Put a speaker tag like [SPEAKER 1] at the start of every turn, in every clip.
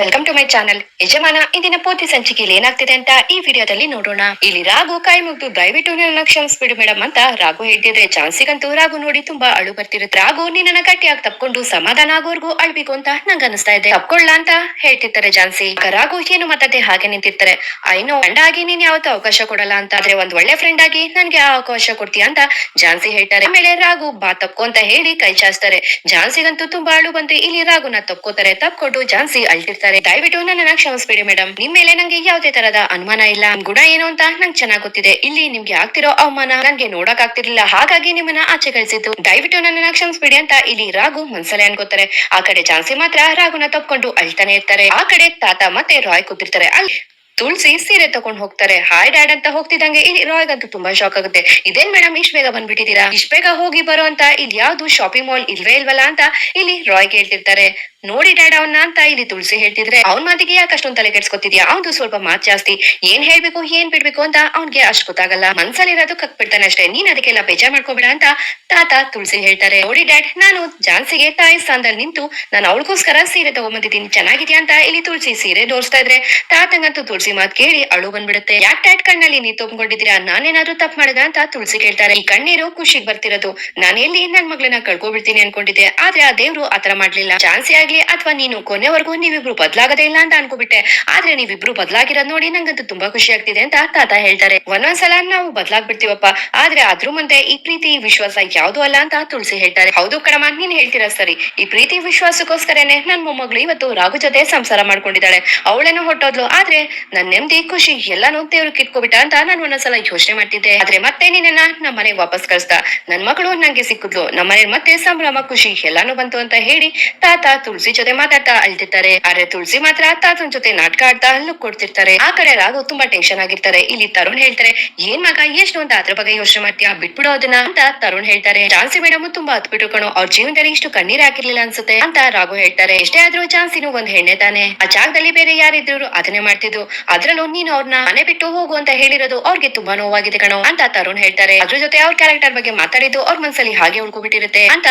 [SPEAKER 1] Welcome to my channel ಯಜಮಾನ, ಇಂದಿನ ಪೂರ್ತಿ ಸಂಚಿಕೆಯಲ್ಲಿ ಏನಾಗ್ತಿದೆ ಅಂತ ಈ ವಿಡಿಯೋದಲ್ಲಿ ನೋಡೋಣ. ಇಲ್ಲಿ ರಾಘು ಕೈ ಮುಗ್ದು ದಯವಿಟ್ಟು ನನ್ನ ಕ್ಷಮಿಸ್ಬಿಡು ಮೇಡಮ್ ಅಂತ ರಾಘು ಹೇಳ್ತಿದ್ರೆ ಚಾನ್ಸಿಗಂತೂ ರಾಘು ನೋಡಿ ತುಂಬಾ ಅಳು ಬರ್ತಿರುತ್ತೆ. ರಾಘು ನಿನ್ನ ಗಟ್ಟಿಯಾಗಿ ತಪ್ಕೊಂಡು ಸಮಾಧಾನ ಆಗೋರ್ಗು ಅಳ್ಬೇಕು ಅಂತ ನಂಗೆ ಅನಿಸ್ತಾ ಇದೆ. ತಪ್ಕೊಳ್ಳ ಅಂತ ಹೇಳ್ತಿರ್ತಾರೆ ಜಾನ್ಸಿ ಆಗ ರಾಘು ಏನು ಮಾತಾಡದೆ ಹಾಗೆ ನಿಂತಿರ್ತಾರೆ. ಐನೋ ಗಂಡ ಆಗಿ ನೀನ್ ಯಾವತ್ತೂ ಅವಕಾಶ ಕೊಡಲ್ಲ ಅಂತ. ಆದ್ರೆ ಒಂದ್ ಒಳ್ಳೆ ಫ್ರೆಂಡ್ ಆಗಿ ನನ್ಗೆ ಆ ಅವಕಾಶ ಕೊಡ್ತೀಯ ಅಂತ ಜಾನ್ಸಿ ಹೇಳ್ತಾರೆ. ಆಮೇಲೆ ರಾಘು, ಬಾ ತಪ್ಪು ಅಂತ ಹೇಳಿ ಕೈ ಚಾಸ್ತಾರೆ ಜಾನ್ಸಿಗಂತೂ ತುಂಬಾ ಅಳು ಬಂದ್ರೆ ಇಲ್ಲಿ ರಾಘುನ ತಪ್ಕೋತಾರೆ. ತಪ್ಕೊಂಡು ಜಾನ್ಸಿ ಅಳ್ತಿರ್ತಾರೆ. ದಯವಿಟ್ಟು ನನ್ನನ್ನ ಕ್ಷಮಿಸ್ಬೇಡಿ ಮೇಡಮ್ ನಿಮ್ ಮೇಲೆ ನಂಗೆ ಯಾವುದೇ ತರದ ಅನುಮಾನ ಇಲ್ಲ. ಗುಣ ಏನು ಅಂತ ನಂಗೆ ಚೆನ್ನಾಗ್ ಗೊತ್ತಿದೆ. ಇಲ್ಲಿ ನಿಮ್ಗೆ ಆಗ್ತಿರೋ ಅವಮಾನ ನಂಗೆ ನೋಡಕ್ ಆಗ್ತಿರ್ಲಿಲ್ಲ. ಹಾಗಾಗಿ ನಿಮ್ಮನ್ನ ಆಚೆ ಕಳಿಸಿದ್ದು. ದಯವಿಟ್ಟು ನನ್ನನ್ನ ಕ್ಷಮಿಸ್ಬೇಡಿ ಅಂತ ಇಲ್ಲಿ ರಾಘು ಮನ್ಸಲೆ ಅನ್ಕೋತಾರೆ. ಆ ಕಡೆ ಜಾನ್ಸಿ ಮಾತ್ರ ರಾಘುನ ತಪ್ಕೊಂಡು ಅಳ್ತಾನೆ ಇರ್ತಾರೆ. ಆ ಕಡೆ ತಾತ ಮತ್ತೆ ರಾಯ್ ಕೂತಿರ್ತಾರೆ. ಅಲ್ಲಿ ತುಳಸಿ ಸೀರೆ ತಗೊಂಡ್ ಹೋಗ್ತಾರೆ. ಹಾಯ್ ಡ್ಯಾಡ್ ಅಂತ ಹೋಗ್ತಿದ್ದಂಗೆ ಇಲ್ಲಿ ರಾಯ್ಗಂತೂ ತುಂಬಾ ಶಾಕ್ ಆಗುತ್ತೆ. ಇದೇನ್ ಮೇಡಮ್ ಇಷ್ಟ ಬೇಗ ಬಂದ್ಬಿಟ್ಟಿದ್ದೀರಾ? ಇಷ್ಟ ಬೇಗ ಹೋಗಿ ಬರೋ ಅಂತ ಇಲ್ಲಿ ಯಾವ್ದು ಶಾಪಿಂಗ್ ಮಾಲ್ ಇಲ್ವೇ ಇಲ್ವಲ್ಲ ಅಂತ ಇಲ್ಲಿ ರಾಯ್ ಕೇಳ್ತಿರ್ತಾರೆ. ನೋಡಿ ಡ್ಯಾಡ್ ಅವನ್ನ ಅಂತ ಇಲ್ಲಿ ತುಳಸಿ ಹೇಳ್ತಿದ್ರೆ ಅವ್ನ ಮಾತಿಗೆ ಯಾಕೆ ಅಷ್ಟೊಂದ್ ತಲೆ ಕೆಡ್ಸ್ಕೊತಿದ್ಯಾ? ಅವ್ನು ಸ್ವಲ್ಪ ಮಾತ್ ಜಾಸ್ತಿ. ಏನ್ ಹೇಳ್ಬೇಕು, ಏನ್ ಬಿಡ್ಬೇಕು ಅಂತ ಅವ್ನ್ಗೆ ಅಷ್ಟು ಗೊತ್ತಾಗಲ್ಲ. ಮನ್ಸಲ್ಲಿರೋದು ಕಕ್ ಬಿಡ್ತಾನೆ ಅಷ್ಟೇ. ನೀನ್ ಅದಕ್ಕೆಲ್ಲ ಬೇಜಾರ್ ಮಾಡ್ಕೋಬೇಡ ಅಂತ ತಾತ ತುಳಸಿ ಹೇಳ್ತಾರೆ. ನೋಡಿ ಡ್ಯಾಡ್, ನಾನು ಜಾನ್ಸಿಗೆ ತಾಯಿ ಸ್ಥಾನದಲ್ಲಿ ನಿಂತು ನಾನು ಅವಳಿಗೋಸ್ಕರ ಸೀರೆ ತಗೊಂಬಂದಿದ್ದೀನಿ. ಚೆನ್ನಾಗಿದ್ಯಾ ಅಂತ ಇಲ್ಲಿ ತುಳಸಿ ಸೀರೆ ತೋರಿಸ್ತಾ ಇದ್ರೆ ತಾತಂಗಂತೂ ತುಳಸಿ ಮಾತ್ ಕೇಳಿ ಅಳು ಬಂದ್ಬಿಡುತ್ತೆ. ಯಾಕೆ ಡ್ಯಾಡ್ ಕಣ್ಣಲ್ಲಿ ನೀ ತುಂಬಿಕೊಂಡಿದ್ದೀರಾ? ನಾನೇನಾದ್ರೂ ತಪ್ಪು ಮಾಡಿದ ಅಂತ ತುಳಸಿ ಕೇಳ್ತಾರೆ. ಈ ಕಣ್ಣೀರು ಖುಷಿಗೆ ಬರ್ತಿರೋದು. ನಾನು ಎಲ್ಲಿ ನನ್ ಮಗಳನ್ನ ಕಳ್ಕೊಬಿಡ್ತೀನಿ ಅನ್ಕೊಂಡಿದ್ದೆ. ಆದ್ರೆ ಆ ದೇವ್ರು ಆತರ ಮಾಡ್ಲಿಲ್ಲ. ಚಾನ್ಸಿ ಆಗ್ಲಿ ಅಥವಾ ನೀನು ಕೊನೆವರೆಗೂ ನೀವಿಬ್ರು ಬದಲಾಗದೇ ಇಲ್ಲ ಅಂತ ಅನ್ಕೋಬಿಟ್ಟೆ. ಆದ್ರೆ ನೀವಿಬ್ರು ಬದಲಾಗಿರೋದ್ ನೋಡಿ ನಂಗಂತೂ ತುಂಬಾ ಖುಷಿ ಆಗ್ತಿದೆ ಅಂತ ತಾತ ಹೇಳ್ತಾರೆ. ಒಂದೊಂದ್ಸಲ ನಾವು ಬದ್ಲಾಗ್ಬಿಡ್ತೀವಪ್ಪ. ಆದ್ರೆ ಅದ್ರ ಮುಂದೆ ಈ ಪ್ರೀತಿ ವಿಶ್ವಾಸ ಯಾವ್ದು ಅಲ್ಲ ಅಂತ ತುಳಸಿ ಹೇಳ್ತಾರೆ. ಹೌದು ಕಡಮ ನೀನ್ ಹೇಳ್ತೀರ ಸರಿ. ಈ ಪ್ರೀತಿ, ವಿಶ್ವಾಸಕ್ಕೋಸ್ಕರನೇ ನನ್ ಮೊಮ್ಮಗಳು ಇವತ್ತು ರಾಘು ಜೊತೆ ಸಂಸಾರ ಮಾಡ್ಕೊಂಡಿದ್ದಾಳೆ. ಅವಳೇನೋ ಹೊಟ್ಟೋದ್ಲು. ಆದ್ರೆ ನನ್ ನೆಮ್ಮದಿ ಖುಷಿ ಎಲ್ಲಾನು ದೇವ್ರು ಕಿತ್ಕೊಬಿಟ್ಟ ಅಂತ ನಾನು ಒಂದೊಂದ್ಸಲ ಯೋಚನೆ ಮಾಡ್ತಿದ್ದೆ. ಆದ್ರೆ ಮತ್ತೆ ನಿನ್ನ ನಮ್ಮ ಮನೆಗೆ ವಾಪಸ್ ಕಳಿಸ್ದ. ನನ್ ಮಗಳು ನಂಗೆ ಸಿಕ್ಕಿದ್ಲು. ನಮ್ಮ ಮನೆ ಮತ್ತೆ ಸಂಭ್ರಮ, ಖುಷಿ ಎಲ್ಲಾನು ಬಂತು ಅಂತ ಹೇಳಿ ತಾತ ತುಳಸಿ ಜೊತೆ ಮಾತಾಡ್ತಾ ಅಳ್ತಿರ್ತಾರೆ. ಆದ್ರೆ ತುಳಸಿ ಮಾತ್ರ ತಾತನ್ ಜೊತೆ ನಾಟಕ ಆಡ್ತಾ ಅಲ್ಲು ಕೊಡ್ತಿರ್ತಾರೆ. ಆ ಕಡೆ ರಾಘು ತುಂಬಾ ಟೆನ್ಷನ್ ಆಗಿರ್ತಾರೆ. ಇಲ್ಲಿ ತರುಣ್ ಹೇಳ್ತಾರೆ, ಏನ್ ಮಗ, ಎಷ್ಟು ಅಂತ ಅದ್ರ ಬಗ್ಗೆ ಯೋಚನೆ ಮಾಡ್ತೀಯಾ? ಬಿಟ್ಬಿಡೋ ಅದನ್ನ ಅಂತ ತರುಣ್ ಹೇಳ್ತಾರೆ. ಚಾನ್ಸಿ ಮೇಡಮ್ ತುಂಬಾ ಹತ್ಬಿಟ್ಟು ಕಣೋ. ಅವ್ರ ಜೀವನದಲ್ಲಿ ಇಷ್ಟು ಕಣ್ಣೀರ್ ಹಾಕಿರ್ಲಿಲ್ಲ ಅನ್ಸುತ್ತೆ ಅಂತ ರಾಘು ಹೇಳ್ತಾರೆ. ಎಷ್ಟೇ ಆದ್ರೂ ಚಾನ್ಸಿನೂ ಒಂದ್ ಹೆಣ್ಣೆ ತಾನೆ. ಆ ಜಾಗದಲ್ಲಿ ಬೇರೆ ಯಾರಿದ್ರು ಅದನ್ನೇ ಮಾಡ್ತಿದ್ರು. ಅದ್ರಲ್ಲೂ ನೀನು ಅವ್ರನ್ನ ಮನೆ ಬಿಟ್ಟು ಹೋಗು ಅಂತ ಹೇಳಿರೋದು ಅವ್ರಿಗೆ ತುಂಬಾ ನೋವಾಗಿದೆ ಕಣೋ ಅಂತ ತರುಣ್ ಹೇಳ್ತಾರೆ. ಅದ್ರ ಜೊತೆ ಅವ್ರ ಕ್ಯಾರೆಕ್ಟರ್ ಬಗ್ಗೆ ಮಾತಾಡಿದ್ದು ಅವ್ರ ಮನ್ಸಲ್ಲಿ ಹಾಗೆ ಉಳ್ಕೊಬಿಟ್ಟಿರುತ್ತೆ ಅಂತ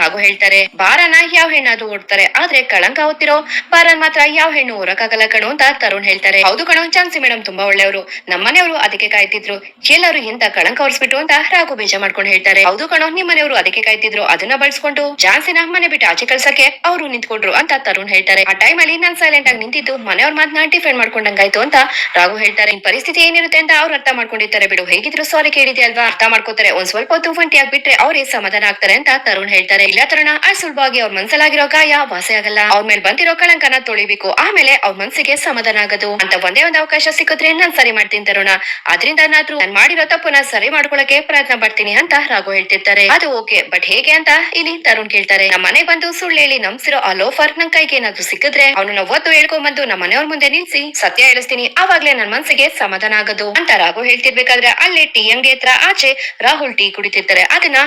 [SPEAKER 1] ರಾಘು ಹೇಳ್ತಾರೆ, ಬಾರನ ಯಾವ ಹೆಣ್ಣಾದ್ರೂ ಓಡ್ತಾರೆ, ಆದ್ರೆ ಕಳಂಕ ಓದ್ತಿರೋ ಬಾರನ್ ಮಾತ್ರ ಯಾವ ಹೆಣ್ಣು ಓರಕ್ಕಾಗಲ್ಲ ಕಣು ಅಂತ ತರುಣ್ ಹೇಳ್ತಾರೆ. ಹೌದು ಕಣೋ ಚಾನ್ಸಿ ಮೇಡಮ್ ತುಂಬಾ ಒಳ್ಳೆಯವರು. ನಮ್ಮನೆಯವರು ಅದಕ್ಕೆ ಕಾಯ್ತಿದ್ರು. ಎಲ್ಲರೂ ಇಂತ ಕಳಂಕ ಹೊರಿಸ್ಬಿಟ್ಟು ಅಂತ ರಾಘು ಬೇಜ ಮಾಡ್ಕೊಂಡು ಹೇಳ್ತಾರೆ. ಹೌದು ಕಣೋ ನಿಮ್ಮನೆಯವರು ಅದಕ್ಕೆ ಕಾಯ್ತಿದ್ರು. ಅದನ್ನ ಬಳಸ್ಕೊಂಡು ಚಾನ್ಸಿನ ಮನೆ ಬಿಟ್ಟು ಆಚೆ ಕಳ್ಸಕ್ಕೆ ಅವರು ನಿಂತ್ಕೊಂಡ್ರು ಅಂತ ತರುಣ್ ಹೇಳ್ತಾರೆ. ಆ ಟೈಮ್ ಅಲ್ಲಿ ನಾನ್ ಸೈಲೆಂಟ್ ಆಗಿ ನಿಂತಿದ್ದು ಮನೆಯವ್ರ ಮಾತನ್ನ ಡಿಫೆಂಡ್ ಮಾಡ್ಕೊಂಡಂಗಾಯ್ತು ಅಂತ ರಾಘು ಹೇಳ್ತಾರೆ. ಪರಿಸ್ಥಿತಿ ಏನಿರುತ್ತೆ ಅಂತ ಅವ್ರು ಅರ್ಥ ಮಾಡ್ಕೊಂಡಿರ್ತಾರೆ ಬಿಡು. ಹೇಗಿದ್ರು ಸಾರಿ ಕೇಳಿದೆ ಅಲ್ವಾ ಅರ್ಥ ಮಾಡ್ಕೋತಾರೆ. ಒಂದ್ ಸ್ವಲ್ಪ ಹೊತ್ತು ಒಂಟಿ ಆಗ್ಬಿಟ್ರೆ ಅವ್ರೇ ಸಮಾಧಾನ ಆಗ್ತಾರೆ ಅಂತ ತರುಣ್ ಹೇಳ್ತಾರೆ. ಇಲ್ಲ ತರುಣ. ಅಲ್ಲಿ ಸುಲಭವಾಗಿ ಅವ್ರ ಮನ್ಸಲ್ಲಾಗಿರೋ ಗಾಯ ವಾಸಿ ಆಗಲ್ಲ ಅವ್ರ ಮೇಲೆ ಬಂದಿರೋ ಕಳಂಕನ ತೊಳಿಬೇಕು. ಆಮೇಲೆ ಅವ್ರ ಮನ್ಸಿಗೆ ಸಮಾಧಾನ ಆಗೋದು ಅಂತ ಒಂದೇ ಒಂದು ಅವಕಾಶ ಸಿಕ್ಕಿದ್ರೆ ನಾನ್ ಸರಿ ಮಾಡ್ತೀನಿ ತರುಣ. ಅದ್ರಿಂದ ನಾದ್ರು ನಾನ್ ಮಾಡಿರೋ ತಪ್ಪನ್ನ ಸರಿ ಮಾಡ್ಕೊಳಕ್ಕೆ ಪ್ರಯತ್ನ ಪಡ್ತೀನಿ ಅಂತ ರಾಘು ಹೇಳ್ತಿರ್ತಾರೆ. ಅದು ಓಕೆ, ಬಟ್ ಹೇಗೆ ಅಂತ ಇಲ್ಲಿ ತರುಣ್ ಕೇಳ್ತಾರೆ. ನಮ್ಮ ಮನೆ ಬಂದು ಸುಳ್ಳು ಹೇಳಿ ನಮ್ಸಿರೋ ಆ ಲೋಫರ್ ನನ್ ಕೈಗೆ ಏನಾದ್ರು ಸಿಕ್ಕಿದ್ರೆ ಅವನು ಒತ್ತು ಹೇಳ್ಕೊಂಡ್ ಬಂದು ನಮ್ಮ ಮನೆಯವ್ರ ಮುಂದೆ ನಿಲ್ಸಿ ಸತ್ಯ ಹೇಳಿಸ್ತೀನಿ. ಅವಾಗ್ಲೇ ನನ್ ಮನ್ಸಿಗೆ ಸಮಾಧಾನ ಆಗೋದು ಅಂತ ರಾಘು ಹೇಳ್ತಿರ್ಬೇಕಾದ್ರೆ ಅಲ್ಲೇ ಟೀ ಅಂಗಡಿ ಹತ್ರ ಆಚೆ ರಾಹುಲ್ ಟೀ ಕುಡಿತಿರ್ತಾರೆ. ಅದನ್ನ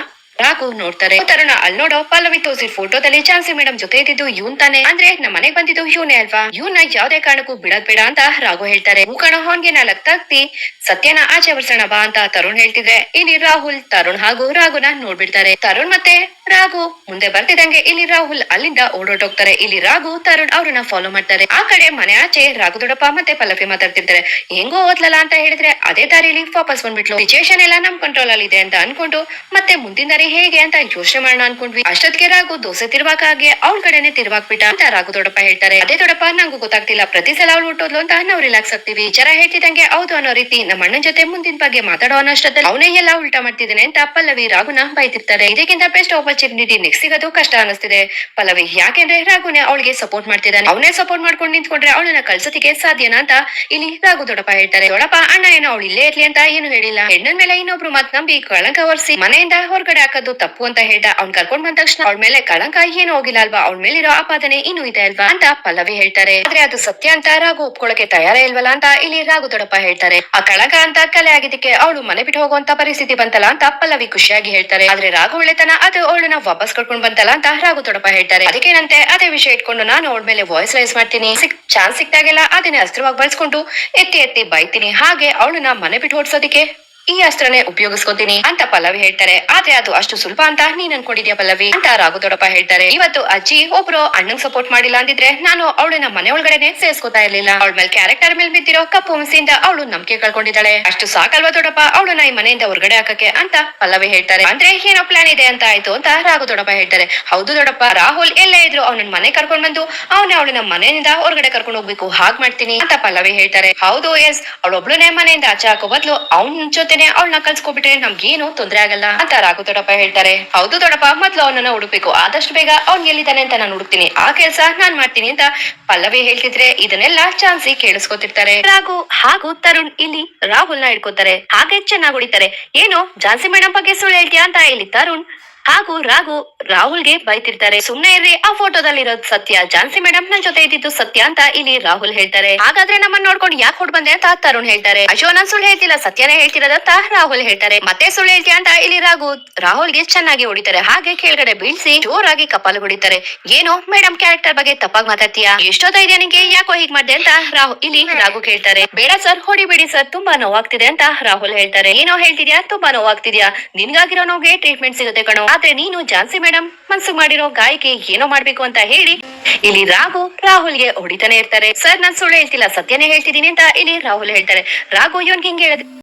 [SPEAKER 1] ರಾಘು ನೋಡ್ತಾರೆ. ತರುಣ ಅಲ್ಲಿ ಪಲ್ಲವಿ ತೋಸಿ ಫೋಟೋದಲ್ಲಿ ಚಾನ್ಸಿ ಮೇಡಮ್ ಜೊತೆ ಇದ್ದಿದ್ದು ಇವನ್ ತಾನೆ. ಅಂದ್ರೆ ನಮ್ಮ ಮನೆಗ್ ಬಂದಿದ್ದು ಇವನೇ ಅಲ್ವಾ? ಇವನ್ನ ಯಾವ್ದೇ ಕಾರಣಕ್ಕೂ ಬಿಡದ್ ಬೇಡ ಅಂತ ರಾಘು ಹೇಳ್ತಾರೆ. ಕಣೋ ಹೋನ್ಗೆ ನಾಲ್ಕ್ ತಾಕ್ತಿ ಸತ್ಯನ ಆಚೆ ಬರ್ಸೋಣ ಬಾ ಅಂತ ತರುಣ್ ಹೇಳ್ತಿದ್ರೆ. ಇಲ್ಲಿ ರಾಹುಲ್, ತರುಣ್ ಹಾಗೂ ರಾಘುನ ನೋಡ್ಬಿಡ್ತಾರೆ. ತರುಣ್ ಮತ್ತೆ ರಾಘು ಮುಂದೆ ಬರ್ತಿದಂಗೆ ಇಲ್ಲಿ ರಾಹುಲ್ ಅಲ್ಲಿಂದ ಓಡೋಟೋಗ್ತಾರೆ. ಇಲ್ಲಿ ರಾಘು, ತರುಣ್ ಅವ್ರನ್ನ ಫಾಲೋ ಮಾಡ್ತಾರೆ. ಆ ಕಡೆ ಮನೆ ಆಚೆ ರಾಘು ದೊಡಪ್ಪ ಮತ್ತೆ ಪಲ್ಲವಿ ಮಾತಾಡ್ತಿರ್ತಾರೆ. ಹೆಂಗೋ ಓದ್ಲಲ್ಲ ಅಂತ ಹೇಳಿದ್ರೆ ಅದೇ ದಾರಿಲಿ ವಾಪಸ್ ಬಂದ್ಬಿಟ್ಲು. ಸಿಚುಯೇಷನ್ ಎಲ್ಲ ನಮ್ ಕಂಟ್ರೋಲ್ ಅಲ್ಲಿ ಇದೆ ಅಂತ ಅನ್ಕೊಂಡು ಮತ್ತೆ ಮುಂದಿನ ದಾರಿ ಹೇಗೆ ಅಂತ ಯೋಚನೆ ಮಾಡೋಣ ಅನ್ಕೊಂಡ್ವಿ. ಅಷ್ಟೊತ್ತಿಗೆ ರಾಗು ದೋಸೆ ತಿರ್ವಾಕಾಗೆ ಅವ್ಳ ಕಡೆನೆ ತಿರ್ವಾಕ್ಬಿಟ್ಟ ಅಂತ ರಾಘು ದೊಡ್ಡಪ್ಪ ಹೇಳ್ತಾರೆ. ಅದೇ ದೊಡ್ಡಪ್ಪ, ನಂಗೂ ಗೊತ್ತಾಗ್ತಿಲ್ಲ. ಪ್ರತಿ ಸಲ ಅವ್ಳು ಹುಟ್ಟೋದ್ಲು ಅಂತ ನಾವು ರಿಲ್ಯಾಕ್ಸ್ ಆಗ್ತೀವಿ. ವಿಚಾರ ಹೇಳ್ತಿದಂಗೆ ಹೌದು ಅನ್ನೋ ರೀತಿ ನಮ್ಮ ಅಣ್ಣನ ಜೊತೆ ಮುಂದಿನ ಬಗ್ಗೆ ಮಾತಾಡೋ ಅನ್ನೋಷ್ಟದಲ್ಲಿ ಅವನೇ ಎಲ್ಲ ಉಲ್ಟಾ ಮಾಡ್ತಿದ್ದಾನೆ ಅಂತ ಪಲ್ಲವಿ ರಾಗುನ ಬೈತಿರ್ತಾರೆ. ಇದಕ್ಕಿಂತ ಬೆಸ್ಟ್ ಆಪರ್ಚುನಿಟಿ ನೆಕ್ಸ್ಟ್ ಸಿಗೋದು ಕಷ್ಟ ಅನಿಸ್ತಿದೆ ಪಲ್ಲವಿ ಯಾಕೆಂದ್ರೆ ರಾಘುನೇ ಅವಳಿಗೆ ಸಪೋರ್ಟ್ ಮಾಡ್ತಿದ್ದಾನೆ. ಅವನೇ ಸಪೋರ್ಟ್ ಮಾಡ್ಕೊಂಡು ನಿಂತ್ಕೊಂಡ್ರೆ ಅವಳನ್ನ ಕಳ್ಸೋದಿಕ್ಕೆ ಸಾಧ್ಯನಾ ಅಂತ ಇಲ್ಲಿ ರಾಘು ದೊಡ್ಡಪ್ಪ ಹೇಳ್ತಾರೆ. ದೊಡ್ಡಪ್ಪ, ಅಣ್ಣ ಏನೋ ಅವಳು ಇಲ್ಲೇ ಇರ್ಲಿ ಅಂತ ಏನು ಹೇಳಿಲ್ಲ. ಹೆಣ್ಣನ್ ಮೇಲೆ ಇನ್ನೊಬ್ರು ಮಾತ್ ನಂಬಿ ಕಳಂಕ ಒರೆಸಿ ಮನೆಯಿಂದ ಹೊರಗಡೆ ಹಾಕೋದು ತಪ್ಪು ಅಂತ ಹೇಳ್ದ ಅವ್ನ್ ಕರ್ಕೊಂಡ್ ಬಂದ ತಕ್ಷಣ ಅವಳ ಮೇಲೆ ಕಳಂಕ ಏನು ಹೋಗಿಲ್ಲ ಅಲ್ವಾ? ಅವಳ ಇರೋ ಆಪಾದನೆ ಇನ್ನೂ ಇದೆ ಅಲ್ವಾ? ಅಂತ ಪಲ್ಲವಿ ಹೇಳ್ತಾರೆ. ಆದ್ರೆ ಅದು ಸತ್ಯ ಅಂತ ರಾಘು ಒಪ್ಕೊಳಕ್ಕೆ ತಯಾರೇ ಇಲ್ವಲ್ಲ ಅಂತ ಇಲ್ಲಿ ರಾಘು ದೊಡ್ಡಪ್ಪ ಹೇಳ್ತಾರೆ. ಆ ಕಳಂಕ ಅಂತ ಕಲೆ ಆಗಿದ್ದಕ್ಕೆ ಅವಳು ಮನೆ ಬಿಟ್ಟು ಹೋಗುವಂತ ಪರಿಸ್ಥಿತಿ ಬಂತಲ್ಲ ಅಂತ ಪಲ್ಲವಿ ಖುಷಿಯಾಗಿ ಹೇಳ್ತಾರೆ. ಆದ್ರೆ ರಾಘು ಒಳ್ಳೆತನ, ಅದು ಅವಳನ್ನ ವಾಪಸ್ ಕರ್ಕೊಂಡ್ ಬಂತಲ್ಲ ಅಂತ ರಾಘು ದೊಡ್ಡಪ್ಪ ಹೇಳ್ತಾರೆ. ಅದಕ್ಕೇನಂತೆ? ಅದೇ ವಿಷಯ ಇಟ್ಕೊಂಡು ನಾನು ಅವಳ ಮೇಲೆ ವಾಯ್ಸ್ ರೈಸ್ ಮಾಡ್ತೀನಿ. ಸಿಕ್ ಚಾನ್ಸ್ ಸಿಕ್ತಾಗೆಲ್ಲ ಅದನ್ನೇ ಅಸ್ತ್ರವಾಗಿ ಬಳಸ್ಕೊಂಡು ಎತ್ತಿ ಎತ್ತಿ ಬೈತೀನಿ. ಹಾಗೆ ಅವಳನ್ನ ಮನೆ ಬಿಟ್ಟು ಓಡಿಸೋದಿಕ್ಕೆ ಈ ಅಸ್ತ್ರನೇ ಉಪಯೋಗಿಸ್ಕೊತೀನಿ ಅಂತ ಪಲ್ಲವಿ ಹೇಳ್ತಾರೆ. ಆದ್ರೆ ಅದು ಅಷ್ಟು ಸುಲಭ ಅಂತ ನೀನ್ ಅನ್ಕೊಂಡಿದ್ಯಾ ಪಲ್ಲವಿ? ಅಂತ ರಾಘು ದೊಡ್ಡಪ್ಪ ಹೇಳ್ತಾರೆ. ಇವತ್ತು ಅಜ್ಜಿ ಒಬ್ರು ಅಣ್ಣಂಗ್ ಸಪೋರ್ಟ್ ಮಾಡಿಲ್ಲ ಅಂದಿದ್ರೆ ನಾನು ಅವಳನ್ನ ಮನೆ ಒಳಗಡೆನೆ ಸೇರ್ಸ್ಕೊತಾ ಇರ್ಲಿಲ್ಲ. ಅವಳ ಮೇಲೆ ಕ್ಯಾರೆಕ್ಟರ್ ಮೇಲೆ ಬಿದ್ದಿರೋ ಕಪ್ಪು ಹುಣಸಿಯಿಂದ ಅವಳು ನಂಬಿಕೆ ಕಳ್ಕೊಂಡಿದ್ದಾಳೆ. ಅಷ್ಟು ಸಾಕಲ್ವಾ ದೊಡ್ಡಪ್ಪ ಅವಳನ್ನ ಈ ಮನೆಯಿಂದ ಹೊರಗಡೆ ಹಾಕಕ್ಕೆ ಅಂತ ಪಲ್ಲವಿ ಹೇಳ್ತಾರೆ. ಅಂದ್ರೆ ಏನೋ ಪ್ಲಾನ್ ಇದೆ ಅಂತ ಆಯ್ತು ಅಂತ ರಾಘು ದೊಡ್ಡಪ್ಪ ಹೇಳ್ತಾರೆ. ಹೌದು ದೊಡ್ಡಪ್ಪ, ರಾಹುಲ್ ಎಲ್ಲೇ ಇದ್ರು ಅವನನ್ನ ಮನೆ ಕರ್ಕೊಂಡ್ ಬಂದು ಅವನ ಅವಳನ್ನ ಮನೆಯಿಂದ ಹೊರಗಡೆ ಕರ್ಕೊಂಡು ಹೋಗ್ಬೇಕು. ಹಾಗ್ ಮಾಡ್ತೀನಿ ಅಂತ ಪಲ್ಲವಿ ಹೇಳ್ತಾರೆ. ಹೌದು ಎಸ್ ಅವಳೊಬ್ಳನೇ ಮನೆಯಿಂದ ಆಚೆ ಹಾಕೋ ಬದಲು ಅವನ ಜೊತೆನೆ ಅವಳನ್ನ ಕಲ್ಸ್ಕೊಬಿಟ್ರೆ ನಮ್ಗೇನು ತೊಂದ್ರೆ ಆಗಲ್ಲ. ಅಂತ ರಾಘು ದೊಡ್ಡಪ್ಪ ಹೇಳ್ತಾರೆ. ಹೌದು ದೊಡ್ಡಪ್ಪ, ಮೊದ್ಲು ಅವನನ್ನ ಹುಡುಕ್ಬೇಕು. ಆದಷ್ಟು ಬೇಗ ಅವ್ನ್ ಎಲ್ಲಿದ್ದಾನೆ ಅಂತ ನಾನು ಹುಡುಕ್ತೀನಿ. ಆ ಕೆಲ್ಸ ನಾನ್ ಮಾಡ್ತೀನಿ ಅಂತ ಪಲ್ಲವಿ ಹೇಳ್ತಿದ್ರೆ ಇದನ್ನೆಲ್ಲ ಚಾನ್ಸಿ ಕೇಳಿಸ್ಕೊತಿರ್ತಾರೆ. ರಾಘು ಹಾಗೂ ತರುಣ್ ಇಲ್ಲಿ ರಾಹುಲ್ನ ಹಿಡ್ಕೋತಾರೆ. ಹಾಗೆ ಚೆನ್ನಾಗಿ ಹೊಡಿತಾರೆ. ಏನು ಝಾನ್ಸಿ ಮೇಡಮ್ ಬಗ್ಗೆ ಸುಳ್ಳು ಹೇಳ್ತೀಯಾ ಅಂತ ಇಲ್ಲಿ ತರುಣ್ ಹಾಗೂ ರಾಘು ರಾಹುಲ್ಗೆ ಬೈತಿರ್ತಾರೆ. ಸುಮ್ನೆ ಇರ್ರಿ, ಆ ಫೋಟೋದಲ್ಲಿರೋದು ಸತ್ಯ. ಜಾನ್ಸಿ ಮೇಡಮ್ ನನ್ ಜೊತೆ ಇದ್ದಿದ್ದು ಸತ್ಯ ಅಂತ ಇಲ್ಲಿ ರಾಹುಲ್ ಹೇಳ್ತಾರೆ. ಹಾಗಾದ್ರೆ ನಮ್ಮನ್ನ ನೋಡ್ಕೊಂಡು ಯಾಕೆ ಹೊಡ್ ಬಂದೆ ಅಂತ ತರುಣ್ ಹೇಳ್ತಾರೆ. ಅಶೋ ನಾನ್ ಸುಳ್ಳು ಹೇಳ್ತಿಲ್ಲ, ಸತ್ಯನೇ ಹೇಳ್ತಿರೋದಂತ ರಾಹುಲ್ ಹೇಳ್ತಾರೆ. ಮತ್ತೆ ಸುಳ್ಳು ಹೇಳ್ತೀಯ ಅಂತ ಇಲ್ಲಿ ರಾಘು ರಾಹುಲ್ಗೆ ಚೆನ್ನಾಗಿ ಹೊಡಿತಾರೆ. ಹಾಗೆ ಕೆಳಗಡೆ ಬೀಳ್ಸಿ ಜೋರಾಗಿ ಕಪಾಲು ಹೊಡಿತಾರೆ ಏನು ಮೇಡಮ್ ಕ್ಯಾರೆಕ್ಟರ್ ಬಗ್ಗೆ ತಪ್ಪಾಗಿ ಮಾತಾಡ್ತೀಯಾ? ಎಷ್ಟೋ ಧೈರ್ಯ ನಿಂಗೆ, ಯಾಕೋ ಹೀಗ್ ಮಾಡ್ದೆ ಅಂತ ರಾಹುಲ್ ಇಲ್ಲಿ ರಾಘು ಕೇಳ್ತಾರೆ. ಬೇಡ ಸರ್ ಹೊಡಿಬೇಡಿ ಸರ್, ತುಂಬಾ ನೋವಾಗ್ತಿದೆ ಅಂತ ರಾಹುಲ್ ಹೇಳ್ತಾರೆ. ಏನೋ ಹೇಳ್ತಿದ್ಯಾ? ತುಂಬಾ ನೋವಾಗ್ತಿದ್ಯಾ? ನಿನ್ಗಾಗಿರೋ ನೋವಿಗೆ ಟ್ರೀಟ್ಮೆಂಟ್ ಸಿಗುತ್ತೆ ಕಣೋ. ಆದ್ರೆ ನೀನು ಜಾನ್ಸಿ ಮೇಡಮ್ ಮನ್ಸು ಮಾಡಿರೋ ಗಾಯಕಿ ಏನೋ ಮಾಡ್ಬೇಕು ಅಂತ ಹೇಳಿ. ಇಲ್ಲಿ ರಾಘು ರಾಹುಲ್ಗೆ ಹೊಡಿತಾನೆ ಇರ್ತಾರೆ. ಸರ್, ನಾನ್ ಸುಳ್ಳು ಹೇಳ್ತಿಲ್ಲ, ಸತ್ಯನೇ ಹೇಳ್ತಿದೀನಿ ಅಂತ ಇಲ್ಲಿ ರಾಹುಲ್ ಹೇಳ್ತಾರೆ. ರಾಘು ಇವನ್ ಹಿಂಗೆ ಹೇಳಿದ್ರೆ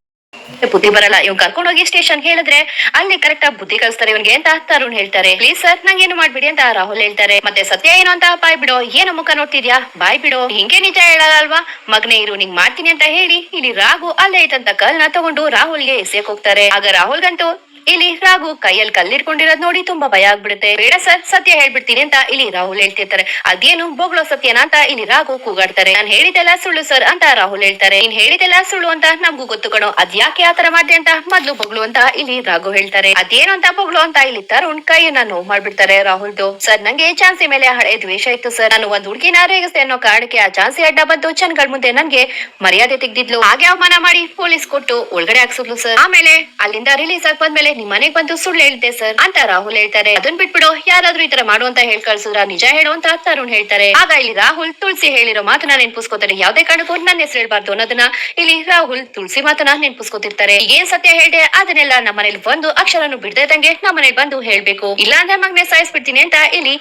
[SPEAKER 1] ಬುದ್ಧಿ ಬರಲ್ಲ ಇವ್ ಕರ್ಕೊಂಡು ಹೋಗಿ ಸ್ಟೇಷನ್ ಹೇಳಿದ್ರೆ ಅಲ್ಲಿ ಕರೆಕ್ಟ್ ಆಗಿ ಬುದ್ಧಿ ಕಲಿಸ್ತಾರೆ ಇವನ್ಗೆ ಅಂತ ತರುಣ್ ಹೇಳ್ತಾರೆ. ಪ್ಲೀಸ್ ಸರ್, ನಂಗೇನು ಮಾಡ್ಬಿಡಿ ಅಂತ ರಾಹುಲ್ ಹೇಳ್ತಾರೆ. ಮತ್ತೆ ಸತ್ಯ ಏನು ಅಂತ ಬಾಯ್ ಬಿಡೋ, ಏನು ಮುಖ ನೋಡ್ತಿದ್ಯಾ? ಬಾಯ್ ಬಿಡೋ. ಹಿಂಗೆ ನಿಜ ಹೇಳಲ್ಲ ಅಲ್ವಾ? ಮಗನೇ ಇರು, ನಿಂಗ್ ಮಾಡ್ತೀನಿ ಅಂತ ಹೇಳಿ ಇಲ್ಲಿ ರಾಘು ಅಲ್ಲೇ ಇದ್ದಂತ ಕಲ್ನ ತಗೊಂಡು ರಾಹುಲ್ಗೆ ಎಸೆಯಕ್ ಹೋಗ್ತಾರೆ. ಆಗ ರಾಹುಲ್ಗಂತೂ ಇಲ್ಲಿ ರಾಘು ಕೈಯಲ್ಲಿ ಕಲ್ಲಿಟ್ಕೊಂಡಿರೋದ್ ನೋಡಿ ತುಂಬಾ ಭಯ ಆಗ್ಬಿಡುತ್ತೆ. ಬೇಡ ಸರ್, ಸತ್ಯ ಹೇಳ್ಬಿಡ್ತೀನಿ ಅಂತ ಇಲ್ಲಿ ರಾಹುಲ್ ಹೇಳ್ತಿರ್ತಾರೆ. ಅದೇನು ಬೋಗ್ಲೋ ಸತ್ಯನ ಅಂತ ಇಲ್ಲಿ ರಾಘು ಕೂಗಾಡ್ತಾರೆ. ನಾನ್ ಹೇಳಿದೆಲ್ಲ ಸುಳ್ಳು ಸರ್ ಅಂತ ರಾಹುಲ್ ಹೇಳ್ತಾರೆ. ನೀನ್ ಹೇಳಿದೆಲ್ಲ ಸುಳ್ಳು ಅಂತ ನಮ್ಗೂ ಗೊತ್ತು ಕಣೋ. ಅದ್ಯಾಕೆ ಆತರ ಮಾಡಿದೆ ಅಂತ ಮೊದ್ಲು ಬೊಗ್ಳು ಅಂತ ಇಲ್ಲಿ ರಾಘು ಹೇಳ್ತಾರೆ. ಅದೇನು ಅಂತ ಬೊಗ್ಳು ಅಂತ ಇಲ್ಲಿ ತರುಣ್ ಕೈಯನ್ನ ನೋವು ಮಾಡ್ಬಿಡ್ತಾರೆ ರಾಹುಲ್ದು. ಸರ್, ನಂಗೆ ಚಾನ್ಸಿ ಮೇಲೆ ಹಳೆ ದ್ವೇಷ ಇತ್ತು ಸರ್. ನಾನು ಒಂದ್ ಹುಡುಗಿನ ರೇಗಿಸ್ದೆ ಅನ್ನೋ ಕಾರಣಕ್ಕೆ ಆ ಚಾನ್ಸಿ ಅಡ್ಡ ಬಂದು ಜನಗಳ ಮುಂದೆ ನನ್ಗೆ ಮರ್ಯಾದೆ ತೆಗ್ದಿದ್ಲು. ಹಾಗೆ ಅವಮಾನ ಮಾಡಿ ಪೊಲೀಸ್ ಕೊಟ್ಟು ಒಳಗಡೆ ಹಾಕ್ಸಿದ್ಲು ಸರ್. ಆಮೇಲೆ ಅಲ್ಲಿಂದ ರಿಲೀಸ್ ಆಗಿ ಬಂದ್ಮೇಲೆ ನಿಮ್ ಮನೆಗ್ ಬಂದು ಸುಳ್ಳು ಹೇಳ್ತೆ ಸರ್ ಅಂತ ರಾಹುಲ್ ಹೇಳ್ತಾರೆ. ಅದನ್ ಬಿಟ್ಬಿಡು, ಯಾರಾದ್ರೂ ಈ ತರ ಮಾಡು ಅಂತ ಹೇಳ್ ಕಳ್ಸಿದ್ರ? ನಿಜ ಹೇಳು ಅಂತ ತರುಣ್ ಹೇಳ್ತಾರೆ. ಆಗ ಇಲ್ಲಿ ರಾಹುಲ್ ತುಳಸಿ ಹೇಳಿರೋ ಮಾತನ್ನ ನೆನ್ಪಿಸ್ಕೋತಾರೆ. ಯಾವ್ದೇ ಕಾರಣಕ್ಕೂ ನನ್ನ ಹೆಸರು ಹೇಳ್ಬಾರ್ದು ಅನ್ನೋದನ್ನ ಇಲ್ಲಿ ರಾಹುಲ್ ತುಳಸಿ ಮಾತನ್ನ ನೆನ್ಪಿಸ್ಕೋತಿರ್ತಾರೆ. ಏನ್ ಸತ್ಯ ಹೇಳ್ದೆ? ಅದನ್ನೆಲ್ಲ ನಮ್ಮ ಮನೇಲಿ ಬಂದು ಅಕ್ಷರನು ಬಿಡದೆ ಇದ್ದಂಗೆ ನಮ್ಮ ಮನೇಲಿ ಬಂದು ಹೇಳ್ಬೇಕು. ಇಲ್ಲ ಅಂದ್ರೆ ಮಗನೆ ಸಾಯಿಸ್ಬಿಡ್ತೀನಿ ಅಂತ ಇಲ್ಲಿ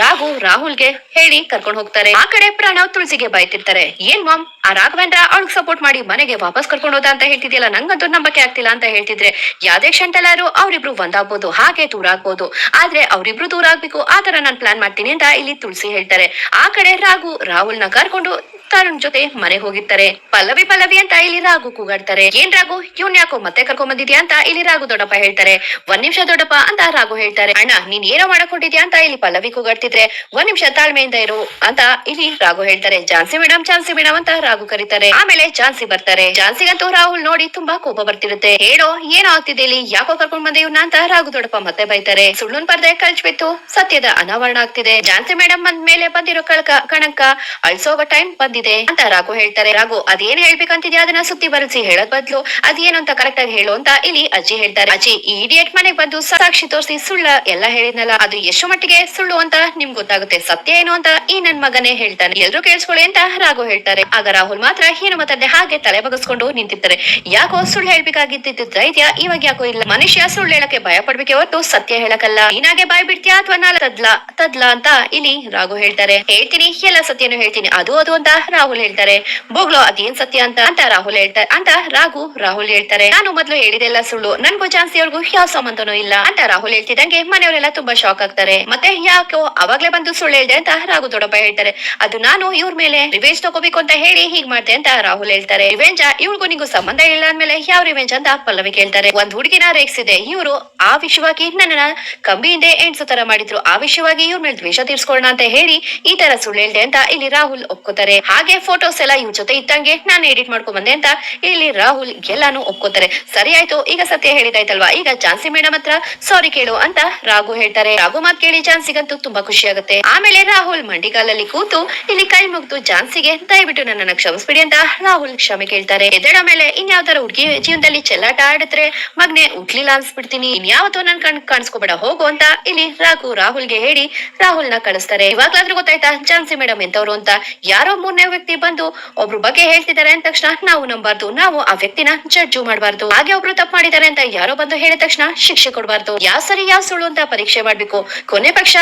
[SPEAKER 1] ರಾಘು ರಾಹುಲ್ಗೆ ಹೇಳಿ ಕರ್ಕೊಂಡು ಹೋಗ್ತಾರೆ. ಆ ಕಡೆ ಪ್ರಣವ್ ತುಳಸಿಗೆ ಬಾಯ್ತಿರ್ತಾರೆ ಏನ್ ಮಾಮ್, ಆ ರಾಘವೇಂದ್ರ ಅವ್ಳಿಗೆ ಸಪೋರ್ಟ್ ಮಾಡಿ ಮನೆಗೆ ವಾಪಸ್ ಕರ್ಕೊಂಡು ಹೋದ ಅಂತ ಹೇಳ್ತಿದ್ಯಲ್ಲ? ನಂಗಂತೂ ನಂಬಕ್ಕೆ ಆಗ್ತಿಲ್ಲ ಅಂತ ಹೇಳ್ತಿದ್ರೆ. ಯಾವ್ದೇ ಕ್ಷಣದಲ್ಲಾರು ಅವರಿಬ್ರು ಒಂದಾಗ್ಬೋದು, ಹಾಗೆ ದೂರ ಆಗ್ಬೋದು ಆದ್ರೆ ಅವರಿಬ್ರು ದೂರ ಆಗ್ಬೇಕು ಆ ತರ ನಾನ್ ಪ್ಲಾನ್ ಮಾಡ್ತೀನಿ ಅಂತ ಇಲ್ಲಿ ತುಳಸಿ ಹೇಳ್ತಾರೆ. ಆ ಕಡೆ ರಾಘು, ರಾಹುಲ್ನ ಕರ್ಕೊಂಡು ತರುಣ್ ಜೊತೆ ಮನೆ ಹೋಗಿರ್ತಾರೆ. ಪಲ್ಲವಿ ಪಲ್ಲವಿ ಅಂತ ಇಲ್ಲಿ ರಾಘು ಕೂಗಾಡ್ತಾರೆ. ಏನ್ ರಾಘು? ಇವ್ನ್ ಯಾಕೋ ಮತ್ತೆ ಕರ್ಕೊಂಡ್ ಬಂದಿದ್ಯಾ ಅಂತ ಇಲ್ಲಿ ರಾಘು ದೊಡ್ಡಪ್ಪ ಹೇಳ್ತಾರೆ. ಒಂದ್ ನಿಮಿಷ ದೊಡ್ಡಪ್ಪ ಅಂತ ರಾಘು ಹೇಳ್ತಾರೆ. ಅಣ್ಣ, ನೀನ್ ಏನೋ ಮಾಡಕೊಂಡಿದ್ಯಾ ಅಂತ ಇಲ್ಲಿ ಪಲ್ಲವಿ ಕೂಗಾಡ್ತಿದ್ರೆ? ಒಂದ್ ನಿಮಿಷ ತಾಳ್ಮೆಯಿಂದ ಇರು ಅಂತ ಇಲ್ಲಿ ರಾಘು ಹೇಳ್ತಾರೆ. ಜಾನ್ಸಿ ಮೇಡಮ್ ಜಾನ್ಸಿ ಮೇಡಮ್ ಅಂತ ರಾಘು ಕರೀತಾರೆ. ಆಮೇಲೆ ಜಾನ್ಸಿ ಬರ್ತಾರೆ. ಜಾನ್ಸಿಗಂತೂ ರಾಹುಲ್ ನೋಡಿ ತುಂಬಾ ಕೋಪ ಬರ್ತಿರುತ್ತೆ. ಹೇಳೋ, ಏನೋ ಆಗ್ತಿದೆ ಇಲ್ಲಿ? ಯಾಕೋ ಕರ್ಕೊಂಡ್ ಬಂದೆ ಇವ್ನ ಅಂತ ರಾಘು ದೊಡ್ಡಪ್ಪ ಮತ್ತೆ ಬೈತಾರೆ. ಸುಳ್ಳುನ್ ಪರ್ದೆ ಬಿತ್ತು ಸತ್ಯದ ಅನಾವರಣ ಆಗ್ತಿದೆ. ಜಾನ್ಸಿ ಮೇಡಮ್ ಬಂದ್ಮೇಲೆ ಬಂದಿರೋ ಕಳಕ, ಕಣಕ ಅಳ್ಸೋಗ ಟೈಮ್ ಬಂದಿದೆ ಅಂತ ರಾಘು ಹೇಳ್ತಾರೆ. ರಾಘು, ಅದೇನ್ ಹೇಳ್ಬೇಕಂತಿದ್ಯಾ? ಅದನ್ನ ಸುತ್ತಿ ಬರೆಸಿ ಹೇಳೋದ್ ಬದ್ಲು. ಅದೇನು ಅಂತ ಕರೆಕ್ಟ್ ಆಗಿ ಹೇಳು ಅಂತ ಇಲ್ಲಿ ಅಜ್ಜಿ ಹೇಳ್ತಾರೆ. ಅಜ್ಜಿ, ಈ ಇಡಿಯಟ್ ಮನೆಗ್ ಬಂದು ಸಾಕ್ಷಿ ತೋರಿಸಿ ಸುಳ್ಳ ಎಲ್ಲ ಹೇಳಿದ್ನಲ್ಲ, ಅದು ಎಷ್ಟು ಮಟ್ಟಿಗೆ ಸುಳ್ಳು ಅಂತ ನಿಮ್ಗೆ ಗೊತ್ತಾಗುತ್ತೆ. ಸತ್ಯ ಏನು ಅಂತ ಈ ನನ್ ಮಗನೇ ಹೇಳ್ತಾನೆ. ಎಲ್ರು ಕೇಳಿಸ್ಕೊಳ್ಳಿ ಅಂತ ರಾಘು ಹೇಳ್ತಾರೆ. ಆಗ ರಾಹುಲ್ ಮಾತ್ರ ಏನು ಮಾತಾಡದೆ ಹಾಗೆ ತಲೆ ಬಗಸ್ಕೊಂಡು ನಿಂತಿರ್ತಾರೆ. ಯಾಕೋ ಸುಳ್ಳು ಹೇಳ್ಬೇಕಾಗಿದ್ದ ಧೈರ್ಯ ಇವಾಗ ಯಾಕೋ ಇಲ್ಲ. ಮನುಷ್ಯ ಸುಳ್ಳು ಹೇಳಕ್ಕೆ ಭಯ ಪಡ್ಬೇಕೆ ಹೊರತು ಸತ್ಯ ಹೇಳಕಲ್ಲ ನೀನಾಗೆ ಬಾಯ್ ಬಿಡ್ತೀಯಾ ಅಥವಾ ನಾಳೆ ತದ್ಲಾ? ತದ್ಲಾ ಅಂತ ಇಲ್ಲಿ ರಾಘು ಹೇಳ್ತಾರೆ. ಹೇಳ್ತೀನಿ, ಎಲ್ಲ ಸತ್ಯನು ಹೇಳ್ತೀನಿ. ಅದು ಅದು ಅಂತ ರಾಹುಲ್ ಹೇಳ್ತಾರೆ, ಬೋಗ್ಲೋ ಅದೇನ್ ಸತ್ಯ ಅಂತ? ಅಂತ ರಾಹುಲ್ ಹೇಳ್ತಾರೆ ಅಂತ ರಾಘು ರಾಹುಲ್ ಹೇಳ್ತಾರೆ, ನಾನು ಮೊದಲು ಹೇಳಿದೆಲ್ಲ ಸುಳ್ಳು. ನನ್ಗೂ ಚಾನ್ಸಿ ಅವ್ರಿಗೂ ಯಾವ ಸಂಬಂಧನೂ ಇಲ್ಲ. ಅಂತ ರಾಹುಲ್ ಹೇಳ್ತಿದ್ದಂಗೆ ಮನೆಯವರೆಲ್ಲ ತುಂಬಾ ಶಾಕ್ ಆಗ್ತಾರೆ. ಮತ್ತೆ ಯಾಕೋ ಅವಾಗ್ಲೇ ಬಂದು ಸುಳ್ಳು ಹೇಳ್ದೆ ಅಂತ ರಾಘು ದೊಡ್ಡಪ್ಪ ಹೇಳ್ತಾರೆ, ಅದು ನಾನು ಇವ್ರ ಮೇಲೆ ರಿವೆಂಜ್ ತಗೋಬೇಕು ಅಂತ ಹೇಳಿ ಹೀಗ್ ಮಾಡ್ದೆ ಅಂತ ರಾಹುಲ್ ಹೇಳ್ತಾರೆ. ರಿವೆಂಜ್ ಇವ್ರಿಗೂ ನಿಂಗೂ ಸಂಬಂಧ ಇಲ್ಲ ಅಂದ್ಮೇಲೆ ಯಾವ ರಿವೆಂಜ್ ಅಂತ ಪಲ್ಲವಿ ಕೇಳ್ತಾರೆ. ಒಂದ್ ಹುಡುಗಿನ ಇದೆ, ಇವರು ಆ ವಿಷಯವಾಗಿ ನನ್ನ ಕಂಬಿಯಿಂದ ಎಣ್ಸು ತರ ಮಾಡಿದ್ರು. ಆ ವಿಷಯವಾಗಿ ಇವ್ರ ಮೇಲೆ ದ್ವೇಷ ತೀರ್ಸ್ಕೊಳ್ಳೋಣ ಅಂತ ಹೇಳಿ ಈ ತರ ಸುಳ್ಳು ಹೇಳ್ದೆ ಅಂತ ಇಲ್ಲಿ ರಾಹುಲ್ ಒಪ್ಕೋತಾರೆ. ಹಾಗೆ ಫೋಟೋಸ್ ಎಲ್ಲ ಇವ್ ಜೊತೆ ಇದ್ದಂಗೆ ನಾನು ಎಡಿಟ್ ಮಾಡ್ಕೊಂಡ್ ಬಂದೆ ಅಂತ ಇಲ್ಲಿ ರಾಹುಲ್ ಎಲ್ಲಾನು ಒಪ್ಕೋತಾರೆ. ಸರಿ ಆಯ್ತು, ಈಗ ಸತ್ಯ ಹೇಳಿದಾಯ್ತಲ್ವಾ? ಈಗ ಝಾನ್ಸಿ ಮೇಡಮ್ ಹತ್ರ ಸಾರಿ ಕೇಳು ಅಂತ ರಾಘು ಹೇಳ್ತಾರೆ. ರಾಘು ಮಾತ್ ಕೇಳಿ ಝಾನ್ಸಿಗಂತೂ ತುಂಬಾ ಖುಷಿ ಆಗುತ್ತೆ ಆಮೇಲೆ ರಾಹುಲ್ ಮಂಡಿಗಾಲಲ್ಲಿ ಕೂತು ಇಲ್ಲಿ ಕೈ ಮುಗ್ದು ಝಾನ್ಸಿಗೆ ದಯವಿಟ್ಟು ನನ್ನನ್ನ ಕ್ಷಮಿಸ್ಬಿಡಿ ಅಂತ ರಾಹುಲ್ ಕ್ಷಮೆ ಕೇಳ್ತಾರೆ. ಎದಡ ಮೇಲೆ ಇನ್ಯಾವ್ದಾರ ಹುಡುಗಿ ಜೀವನದಲ್ಲಿ ಚೆಲ್ಲಾಟ ಆಡಿದ್ರೆ ಮಗ್ನೆ ಉಗ್ಲಿಲ್ಲ ಅನ್ಸ್ಬಿಡ್ತೀನಿ. ಇನ್ಯಾವತ್ತೂ ನನ್ ಕಣ್ ಕಾಣಿಸ್ಕೋಬೇಡ, ಹೋಗು ಅಂತ ಇಲ್ಲಿ ರಾಘು ರಾಹುಲ್ಗೆ ಹೇಳಿ ರಾಹುಲ್ನ ಕಳಿಸ್ತಾರೆ. ಇವಾಗ್ಲಾದ್ರೂ ಗೊತ್ತಾಯ್ತಾ ಝಾನ್ಸಿ ಮೇಡಮ್ ಎಂತವ್ರು ಅಂತ? ಯಾರೋ ಮೂರನೇ ಮೂರನೇ ವ್ಯಕ್ತಿ ಬಂದು ಒಬ್ರು ಬಗ್ಗೆ ಹೇಳ್ತಿದ್ದಾರೆ ಅಂದ ತಕ್ಷಣ ನಾವು ನಂಬಾರ್ದು, ನಾವು ಆ ವ್ಯಕ್ತಿನ ಜಡ್ಜು ಮಾಡಬಾರ್ದು. ಹಾಗೆ ಒಬ್ರು ತಪ್ಪು ಮಾಡಿದ್ದಾರೆ ಅಂತ ಯಾರೋ ಬಂದು ಹೇಳಿದ ತಕ್ಷಣ ಶಿಕ್ಷೆ ಕೊಡಬಾರ್ದು. ಯಾವ ಸರಿ ಯಾವ ಸುಳ್ಳು ಅಂತ ಪರೀಕ್ಷೆ ಮಾಡ್ಬೇಕು. ಕೊನೆ ಪಕ್ಷ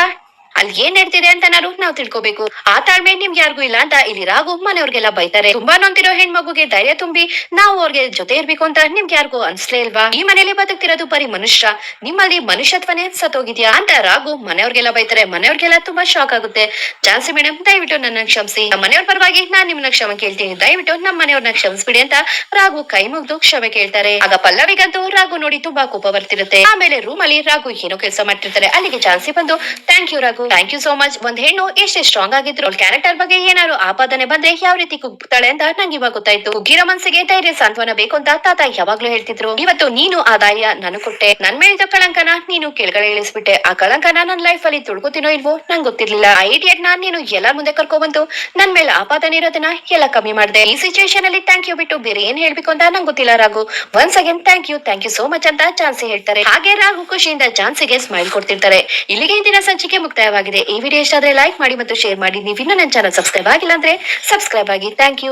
[SPEAKER 1] ಅಲ್ಲಿ ಏನ್ ನಡ್ತಿದೆ ಅಂತ ನಾನು ನಾವು ತಿಳ್ಕೋಬೇಕು. ಆ ತಾಳ್ಮೆ ನಿಮ್ಗೆ ಯಾರಿಗೂ ಇಲ್ಲ ಅಂತ ಇಲ್ಲಿ ರಾಘು ಮನೆಯವ್ರಿಗೆಲ್ಲ ಬೈತಾರೆ. ತುಂಬಾ ನೊಂದಿರೋ ಹೆಣ್ಮಗುಗೆ ಧೈರ್ಯ ತುಂಬಿ ನಾವು ಅವ್ರಿಗೆ ಜೊತೆ ಇರ್ಬೇಕು ಅಂತ ನಿಮ್ಗೆ ಯಾರಿಗೂ ಅನ್ಸ್ಲೇ ಇಲ್ವಾ? ಈ ಮನೇಲಿ ಬದುಕ್ತಿರೋದು ಬರೀ ಮನುಷ್ಯ. ನಿಮ್ಮಲ್ಲಿ ಮನುಷ್ಯತ್ವನೇ ಸತ್ತೋಗಿದ್ಯಾ ಅಂತ ರಾಘು ಮನೆಯವ್ರಿಗೆಲ್ಲ ಬೈತಾರೆ. ಮನೆಯವ್ರಿಗೆಲ್ಲ ತುಂಬಾ ಶಾಕ್ ಆಗುತ್ತೆ. ಜಾನ್ಸಿ ಮೇಡಮ್ ದಯವಿಟ್ಟು ನನ್ನ ಕ್ಷಮಿಸಿ. ನಮ್ಮ ಮನೆಯವ್ರ ಪರವಾಗಿ ನಾನ್ ನಿಮ್ನ ಕ್ಷಮ ಕೇಳ್ತೀನಿ. ದಯವಿಟ್ಟು ನಮ್ಮ ಮನೆಯವ್ರನ್ನ ಕ್ಷಮಿಸ್ಬಿಡಿ ಅಂತ ರಾಘು ಕೈ ಮುಗ್ದು ಕ್ಷಮೆ ಕೇಳ್ತಾರೆ. ಆಗ ಪಲ್ಲವಿಗಂತೂ ರಾಘು ನೋಡಿ ತುಂಬಾ ಕೋಪ ಬರ್ತಿರುತ್ತೆ. ಆಮೇಲೆ ರೂಮ್ ಅಲ್ಲಿ ರಾಘು ಏನೋ ಕೆಲಸ ಮಾಡ್ತಿರ್ತಾರೆ. ಅಲ್ಲಿಗೆ ಚಾನ್ಸಿ ಬಂದು thank you Raghu. Thank you so much ಒಂದ್ ಹೆಣ್ಣು ಎಷ್ಟೇ ಸ್ಟ್ರಾಂಗ್ ಆಗಿದ್ರು ಕ್ಯಾರೆಕ್ಟರ್ ಬಗ್ಗೆ ಏನಾದ್ರು ಆಪಾದನೆ ಬಂದ್ರೆ ಯಾವ ರೀತಿ ಕುಗ್ತಾಳೆ ಅಂತ ನಂಗೆ ಇವಾಗ ಗೊತ್ತಾಯ್ತು. ಕುಗ್ಗಿರೋ ಮನ್ಸಿಗೆ ಧೈರ್ಯ, ಸಾಂತ್ವನ ಬೇಕು ಅಂತ ತಾತ ಯಾವಾಗ್ಲೂ ಹೇಳ್ತಿದ್ರು. ಇವತ್ತು ನೀನು ಆ ಧೈರ್ಯ ನಾನು ಕೊಟ್ಟೆ. ನನ್ ಮೇಲಿದ್ದ ಕಳಂಕನ ನೀನು ಕೆಳಗಡೆ ಇಳಿಸ್ಬಿಟ್ಟೆ. ಆ ಕಳಂಕನ ನನ್ ಲೈಫ್ ಅಲ್ಲಿ ತುಳ್ಕೊತೀನೋ ಇಲ್ವೋ ನಂಗೆ ಗೊತ್ತಿರ್ಲಿಲ್ಲ. ಆ ಇಡಿಯಟ್ ನಾನ್ ನೀನು ಎಲ್ಲಾ ಮುಂದೆ ಕರ್ಕೊಬಂದು ನನ್ ಮೇಲೆ ಆಪಾದನೆ ಇರೋದನ್ನ ಎಲ್ಲ ಕಮ್ಮಿ ಮಾಡಿದೆ. ಈ ಸಿಚುಯೇಷನ್ ಅಲ್ಲಿ ಥ್ಯಾಂಕ್ ಯು ಬಿಟ್ಟು ಬೇರೆ ಏನ್ ಹೇಳ್ಬೇಕು ಅಂತ ನಂಗೆ ಗೊತ್ತಿಲ್ಲ Raghu. Once again thank you thank you so much ಅಂತ ಚಾನ್ಸಿ ಹೇಳ್ತಾರೆ. ಹಾಗೆ ರಾಘು ಖುಷಿಯಿಂದ ಚಾನ್ಸಿಗೆ ಸ್ಮೈಲ್ ಕೊಡ್ತಿರ್ತಾರೆ. ಇಲ್ಲಿಗೆ ಇಂದಿನ ಸಂಚಿಕೆ ಮುಕ್ತಾಯವಾಗಿದೆ ಈ ವಿಡಿಯೋ ಇಷ್ಟ ಆದ್ರೆ ಲೈಕ್ ಮಾಡಿ ಮತ್ತು ಶೇರ್ ಮಾಡಿ. ನೀವು ಇನ್ನೂ ನನ್ನ ಚಾನಲ್ ಸಬ್ಸ್ಕ್ರೈಬ್ ಆಗಿಲ್ಲ ಅಂದ್ರೆ ಸಬ್ಸ್ಕ್ರೈಬ್ ಆಗಿ. Thank you